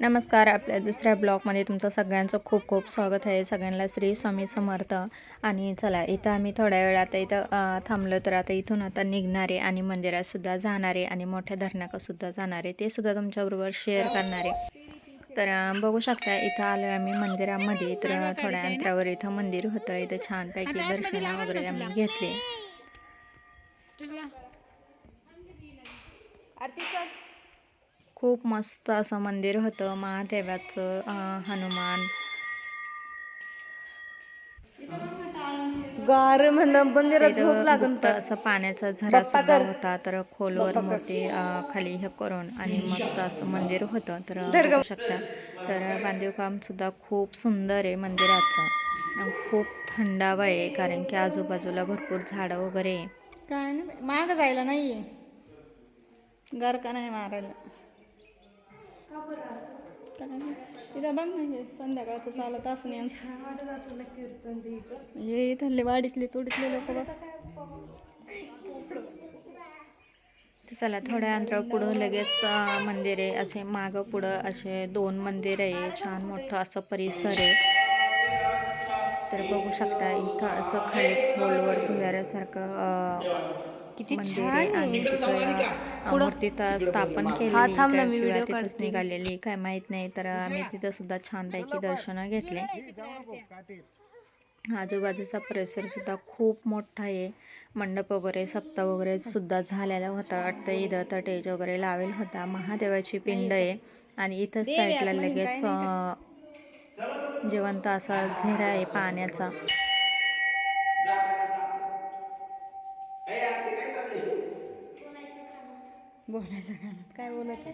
नमस्कार आपल्या दुसऱ्या ब्लॉगमध्ये तुमचं सगळ्यांचं खूप खूप स्वागत आहे. सगळ्यांना श्री स्वामी समर्थ. आणि चला इथं आम्ही थोड्या वेळ आता इथं थांबलो तर आता इथून आता निघणारे आणि मंदिरातसुद्धा जाणारे आणि मोठ्या धरणाकासुद्धा जाणारे ते सुद्धा तुमच्याबरोबर शेअर करणारे. तर बघू शकता इथं आलो आम्ही मंदिरामध्ये. तर थोड्या अंतरावर इथं मंदिर होतं. इथं छानपैकी दर्शन वगैरे आम्ही घेतले. खूप मस्त असं मंदिर होतं महादेवाचं हनुमान. गार म्हणलं मंदिरात झोप तिथं लागन गुप्त असं पाण्याचा झरा सुद्धा होता तर खोलवर अं, खाली हे करून आणि मस्त असं मंदिर होतं तर बघू शकता. तर बांधीव काम सुद्धा खूप सुंदर आहे मंदिराचं. खूप थंडावा आहे कारण की आजूबाजूला भरपूर झाडं वगैरे आहे. काय नाही माग जायला नाहीये. घर का नाही मारायला. नाही. तिथं बघ ना हे संध्याकाळचं चालत असं यांचं. हे इथले वाडीतले तोडीतले लोक बस तर चला थोड्या अंतरावर पुढं लगेच मंदिर आहे असे मागं पुढं असे दोन मंदिर आहे. छान मोठं असं परिसर आहे. तर बघू शकता इथं असं खाली खोलवर भुयाऱ्यासारखं किती छान आहे. तिथं तर स्थापन केलेली किंवा व्हिडिओ तिथंच. निघालेली काय माहीत नाही तर आम्ही तिथं सुद्धा छानपैकी दर्शनं घेतले. आजूबाजूचा परिसर सुद्धा खूप मोठा आहे. मंडप वगैरे सप्ताह वगैरे सुद्धा झालेला होता. वाटतं इथं तटेज वगैरे लावेल होता. महादेवाची पिंड आहे. आणि इथं साईडला लगेच जिवंत असा झेरा आहे पाण्याचा. बोलायचं का नाही? काय बोलत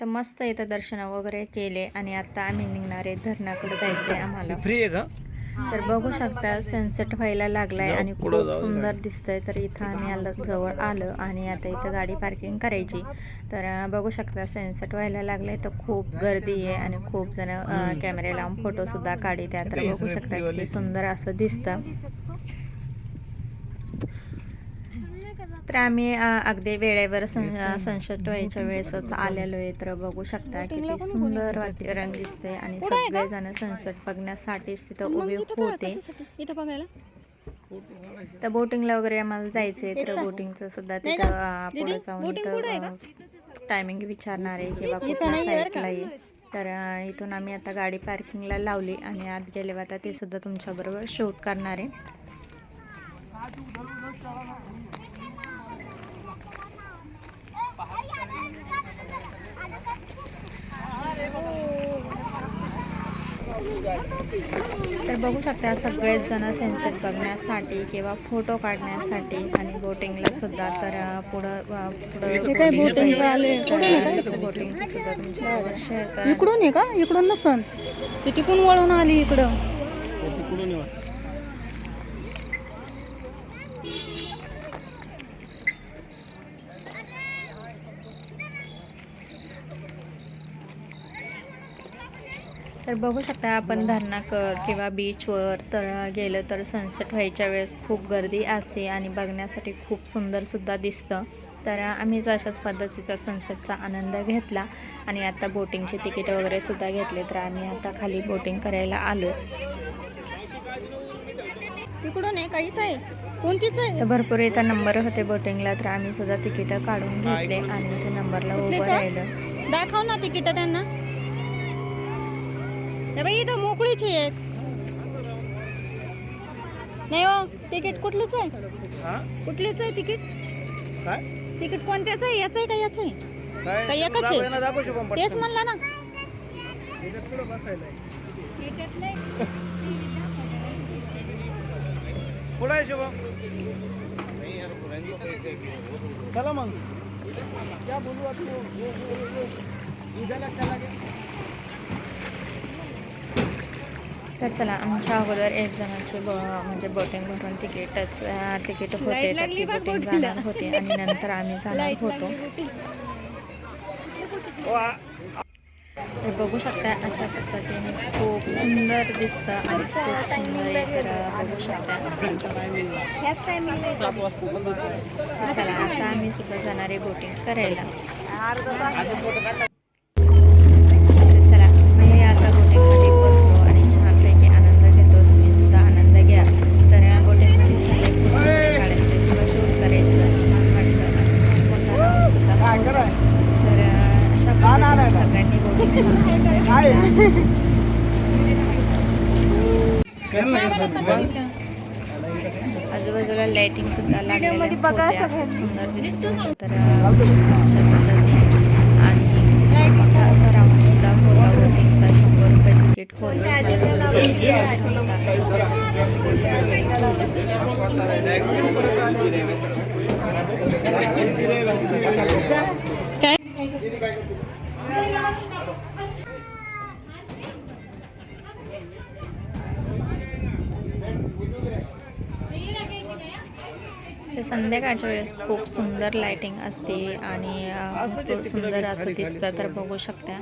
तर मस्त इथं दर्शन वगैरे केले आणि आता आम्ही निघणारे धरणाकडे जायचे आम्हाला. फ्री आहे का? तर बघू शकता सनसेट व्हायला लागलाय आणि खूप सुंदर दिसतंय. तर इथं आम्ही आलं जवळ आलो आणि आता इथं गाडी पार्किंग करायची. तर बघू शकता सनसेट व्हायला लागलाय तर खूप गर्दी आहे आणि खूप जण कॅमेरे लावून फोटो सुद्धा काढतात तर बघू शकता किती सुंदर असं दिसतं. तर आम्ही अगदी वेळेवर सनसेट व्हायच्या वेळेसच आलेलो आहे. तर बघू शकता किती सुंदर वातावरण दिसतंय आणि सगळेजण सनसेट बघण्यासाठीच तिथं उभे होते. इथं बघायला? तर बोटिंगला वगैरे आम्हाला जायचंय तर बोटिंगचं सुद्धा तिथं पुढे जाऊन इथं टायमिंग विचारणार आहे किंवा कुठल्या साईडला आहे तर इथून आम्ही आता गाडी पार्किंगला लावली आणि आत गेले आता ते सुद्धा तुमच्याबरोबर शूट करणार आहे. तर बघू शकता सगळेच जण सनसेट बघण्यासाठी किंवा फोटो काढण्यासाठी आणि बोटिंगला सुद्धा. तर पुढं पुढं काय बोटिंग आले सुद्धा तुमच्याबरोबर शेअर करा इकडून आहे का? इकडून नसन. ती तिकडून वळून आली इकडं. तर बघू शकता आपण धरणाकर किंवा बीचवर तर गेलं तर सनसेट व्हायच्या वेळेस खूप गर्दी असते आणि बघण्यासाठी खूप सुंदरसुद्धा दिसतं. तर आम्हीच अशाच पद्धतीचा सनसेटचा आनंद घेतला आणि आता बोटिंगचे तिकीट वगैरे सुद्धा घेतले तर आम्ही आता खाली बोटिंग करायला आलो तिकडून आहे कोणतीच आहे? तर भरपूर इथं नंबर होते बोटिंगला तर आम्ही सुद्धा तिकीटं काढून घेतले आणि इथे नंबरला उभं राहिलं. दाखव ना तिकीट त्यांना. बाई इथं मोकळीच आहे एक नाही हो तिकीट कुठलंच आहे हा कुठलीच आहे तिकीट काय तिकीट कोणत्याच आहे याचं आहे का याचं आहे काय काय एकच आहे? तेच म्हणला ना पुढे आहे शुभम चला मग क्या बोलू आप तर चला आमच्या अगोदर एक जणांची ब म्हणजे बोटिंग भरून तिकीटच तिकीट होते तर ती बोटिंग जाणार होती आणि नंतर आम्ही जाणार होतो. तर बघू शकता अशा पद्धतीने खूप सुंदर दिसतं आणि खूप सुंदर बघू शकता चला आता आम्ही सुद्धा जाणार आहे बोटिंग करायला. लाइटिंग सुद्धा होत्या. खूप. सुंदर दिसत. तर आणि मोठा असा राऊंड सुद्धा होता बोटिंगचा शंभर रुपये तिकीट ते संध्याकाळच्या वेळेस खूप सुंदर लायटिंग असते आणि खूप सुंदर असं दिसतं. तर बघू शकता.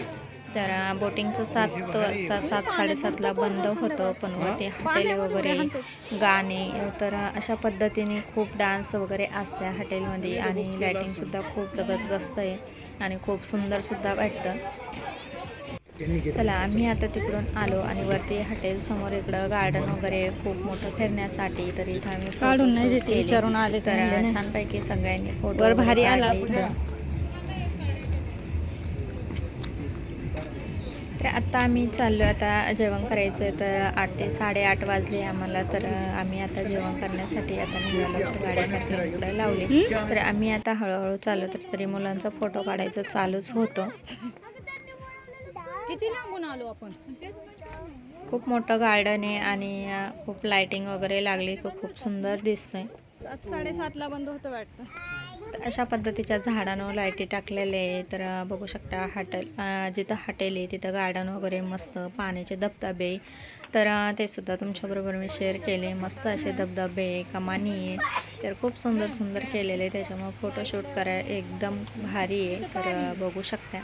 तर बोटिंगचं सात वाजता सात साडेसातला बंद होतं पण वरती हॉटेल वगैरे गाणे तर अशा पद्धतीने खूप डान्स वगैरे असते हॉटेलमध्ये आणि लायटिंगसुद्धा खूप जबरदस्त आहे आणि खूप सुंदरसुद्धा वाटतं. चला आम्ही आता तिकडून आलो आणि वरती हॉटेल समोर इकडं गार्डन वगैरे खूप मोठं फिरण्यासाठी तर इथं आम्ही काढून नाही देते. विचारून आले तर. छानपैकी सगळ्यांनी फोटो वर भारी आला. तर आता आम्ही चाललो आता जेवण करायचं तर आठ ते साडेआठ वाजले आम्हाला तर आम्ही आता जेवण करण्यासाठी आता निघालो तर गाड्या लावली तर आम्ही आता हळूहळू चाललो तर तरी मुलांचा फोटो काढायचं चालूच होतं किती लांबून आलो आपण? खूप मोठं गार्डन आहे आणि खूप लाइटिंग वगैरे लागली तर खूप सुंदर दिसतंय. सात साडेसातला बंद होतं वाटतं. अशा पद्धतीच्या झाडांवर लाईटी टाकलेले आहे तर बघू शकता हॉटेल जिथं हॉटेल आहे तिथं गार्डन वगैरे मस्त पाण्याचे धबधबे तर ते सुद्धा तुमच्याबरोबर मी शेअर केले. मस्त असे धबधबे कमानी आहे. तर खूप सुंदर सुंदर केलेले त्याच्यामुळे फोटोशूट करायला एकदम भारी आहे. तर बघू शकता.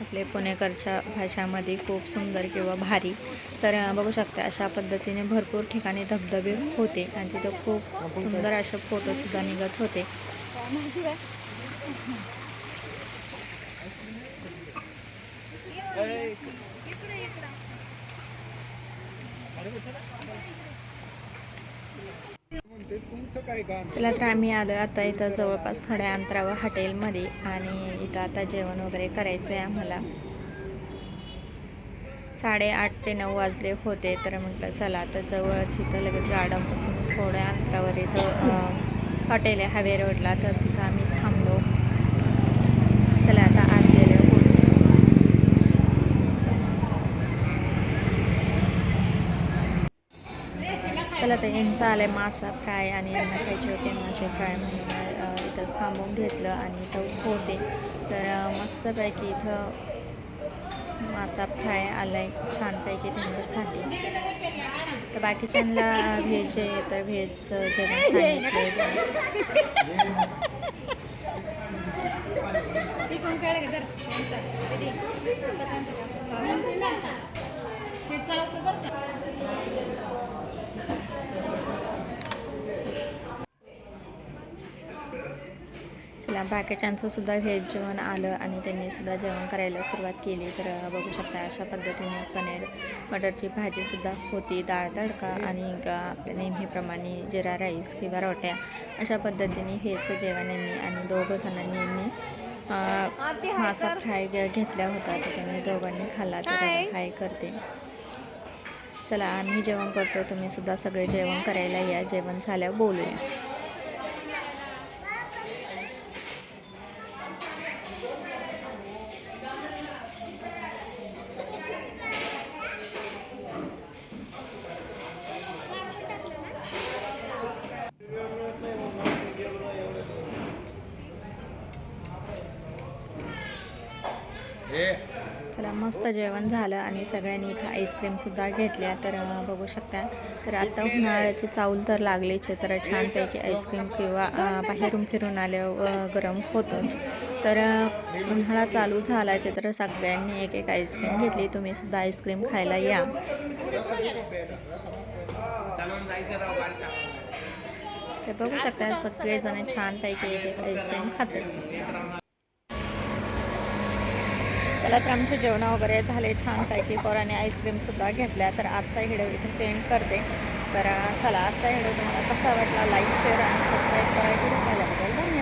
आपले पुणेकरच्या भाषामध्ये खूप सुंदर किंवा भारी. तर बघू शकता अशा पद्धतीने भरपूर ठिकाणी धबधबे होते आणि तिथं खूप सुंदर असे फोटोसुद्धा निघत होते. चला तर आम्ही आलो आता इथं जवळपास थोड्या अंतरावर हॉटेलमध्ये आणि इथं आता जेवण वगैरे करायचं आहे आम्हाला. साडेआठ ते नऊ वाजले होते तर म्हटलं चला आता जवळच इथं लगेच गार्डनपासून थोड्या अंतरावर इथं हॉटेल आहे हवे रोडला. तर तिथं आम्ही थांबलो चला आता आत गेले आता तर यांचं आलं आहे मासा फ्राय आणि यांना खायचे होते मासे फ्राय म्हणून इथंच थांबवून घेतलं आणि इथं होते. तर मस्तपैकी इथं मासा फ्राय आला आहे छानपैकी त्यांच्यासाठी. तर बाकीच्यांना व्हेज आहे तर व्हेजचं जेवण सांगितलं चला बाकीच्यांचं सुद्धा व्हेज जेवण आलं आणि त्यांनी सुद्धा जेवण करायला सुरुवात केली. तर बघू शकता अशा पद्धतीने पनीर मटरची भाजीसुद्धा होती. डाळ तडका आणि नेहमीप्रमाणे जिरा राईस किंवा रोट्या अशा पद्धतीने हेच जेवण यांनी आणि दोघं जणांनी यांनी मासा फ्राय घे- घेतला होता. तर त्यांनी दोघांनी खाल्ला. तर फ्राय करते. चला आम्ही जेवण करतो. तुम्ही सुद्धा सगळे जेवण करायला या. जेवण झाल्यावर बोलूया चला मस्त जेवण झालं आणि सगळ्यांनी इथं आईस्क्रीमसुद्धा घेतल्या. तर बघू शकता. तर आता उन्हाळ्याची चावल तर लागलीच आहे तर छानपैकी आईस्क्रीम किंवा बाहेरून फिरून आल्यावर गरम होतंच. तर उन्हाळा चालू झालाचे तर सगळ्यांनी एक एक आईस्क्रीम घेतली. तुम्ही सुद्धा आईस्क्रीम खायला या. तर बघू शकता सगळेजण छानपैकी एक एक आईस्क्रीम खातात. चला तर आमचे जेवण वगैरे झाले छानपैकी पोराने आईस्क्रीमसुद्धा घेतल्या. तर आजचा व्हिडिओ इथे सेंड करते. तर चला आजचा व्हिडिओ तुम्हाला कसा वाटला? लाईक शेअर आणि सबस्क्राईब करायला धन्यवाद